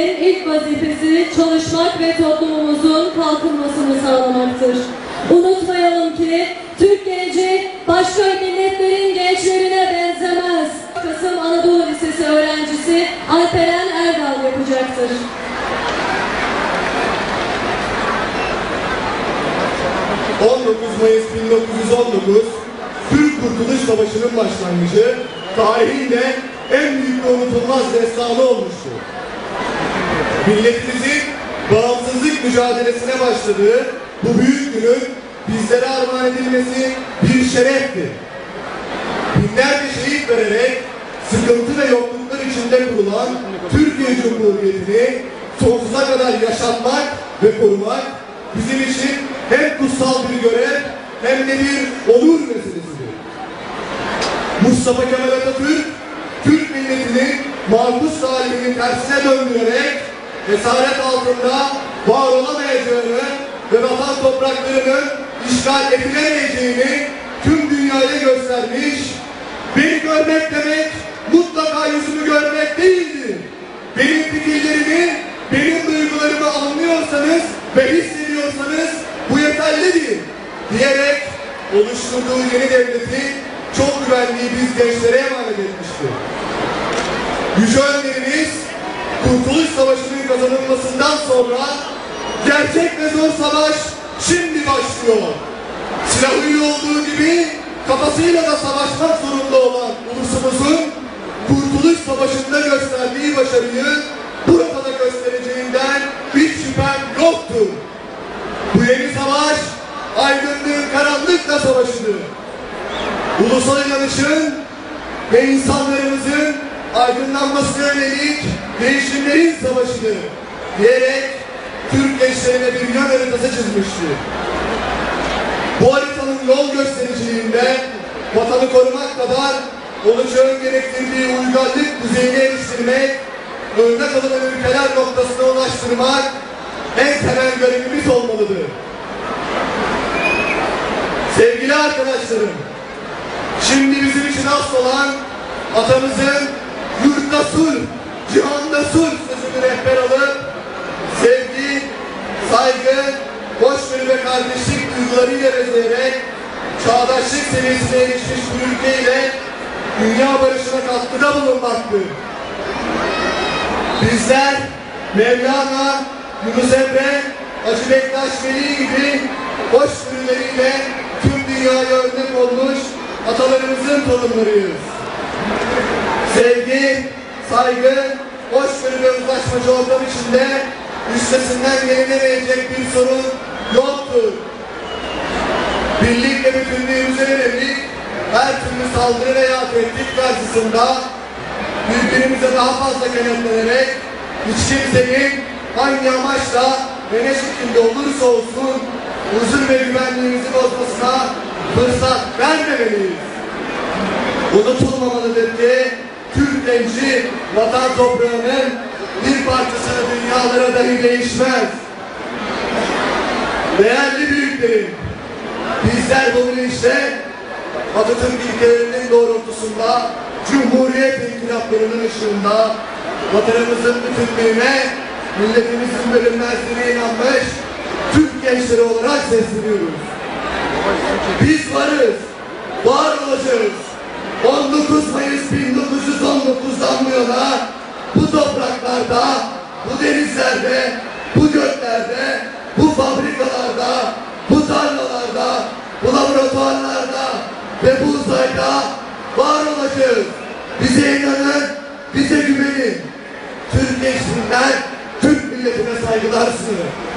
gençliğinin ilk vazifesi çalışmak ve toplumumuzun kalkınmasını sağlamaktır. Unutmayalım ki Türk genci başka milletlerin gençlerine benzemez. Kasım Anadolu Lisesi öğrencisi Alperen Erdal yapacaktır. ...19 Mayıs 1919... ...Türk Kurtuluş Savaşı'nın başlangıcı... ...tarihin de en büyük unutulmaz destanı olmuştur. Milletimizin bağımsızlık mücadelesine başladığı... ...bu büyük günün bizlere armağan edilmesi bir şereftir. Binlerce şehit vererek sıkıntı ve yokluklar içinde kurulan Türkiye Cumhuriyeti'ni sonsuza kadar yaşatmak ve korumak bizim için hem kutsal bir görev hem de bir onur meselesidir. Mustafa Kemal Atatürk, Türk milletinin mahpus talibini tersine döndürerek esaret altında var olamayacağını ve vatan topraklarının işgal edilemeyeceğini tüm dünyaya göstermiş, beni görmek demek mutlaka yüzümü görmek değildir. Benim fikirlerimi, benim duygularımı anlıyorsanız ve hissediyorsanız bu yeterlidir diyerek oluşturduğu yeni devleti çok güvenliği biz gençlere emanet etmiştir. Yüce önderimiz Kurtuluş kazanılmasından sonra gerçek ve zor savaş şimdi başlıyor. Silahıyla olduğu gibi kafasıyla da savaşmak zorunda olan ulusumuzun Kurtuluş Savaşı'nda gösterdiği başarıyı burada da göstereceğinden hiç şüphem yoktur. Bu yeni savaş aydınlığın karanlıkla savaşıdır. Ulusal inanışın ve insanlarımızın aydınlanmasına yönelik değişimlerin savaşıdır diyerek gençlerine bir yön haritası çizmiştir. Bu haritanın yol göstericiliğinde vatanı korumak kadar olacağın gerektirdiği uygarlık düzeyine eriştirmek, örnek alınan ülkeler noktasına ulaştırmak en temel görevimiz olmalıdır. Sevgili arkadaşlarım, şimdi bizim için asıl olan atamızın kardeşlik duygularıyla bezeyerek çağdaşlık seviyesine erişmiş bir ülkeyle dünya barışına katkıda bulunmaktır. Bizler Mevlana, Yunus Emre, Hacı Bektaş Veli gibi hoşgörüleriyle tüm dünyaya örnek olmuş atalarımızın torunlarıyız. Sevgi, saygı, hoşgörü ve uzlaşmacı ortam içinde üstesinden gelinemeyecek bir sorun yoktur. Birlik ve bütünlüğümüze yönelik her türlü saldırı veya tehdit karşısında birbirimize daha fazla kenetlenerek hiç kimsenin hangi amaçla ve ne şekilde olursa olsun huzur ve güvenliğimizi bozmasına fırsat vermemeliyiz. Unutulmamalıdır ki Türk genci vatan toprağının bir parçasını dünyalara dahi değişmez. Değerli büyüklerim, bizler bu bilinçle Atatürk ilkelerinin doğrultusunda Cumhuriyet inkılaplarının ışığında vatanımızın bütünlüğüne, milletimizin bölünmezliğine inanmış Türk gençleri olarak sesleniyoruz. Biz varız, var olacağız. 19 Mayıs 1919'dan bu yana bu topraklarda, bu denizlerde, tarlalarda, bu laboratuvarlarda ve bu uzayda var olacağız. Bize inanın, bize güvenin. Türk gençliğinden Türk milletine saygılar sunuyorum.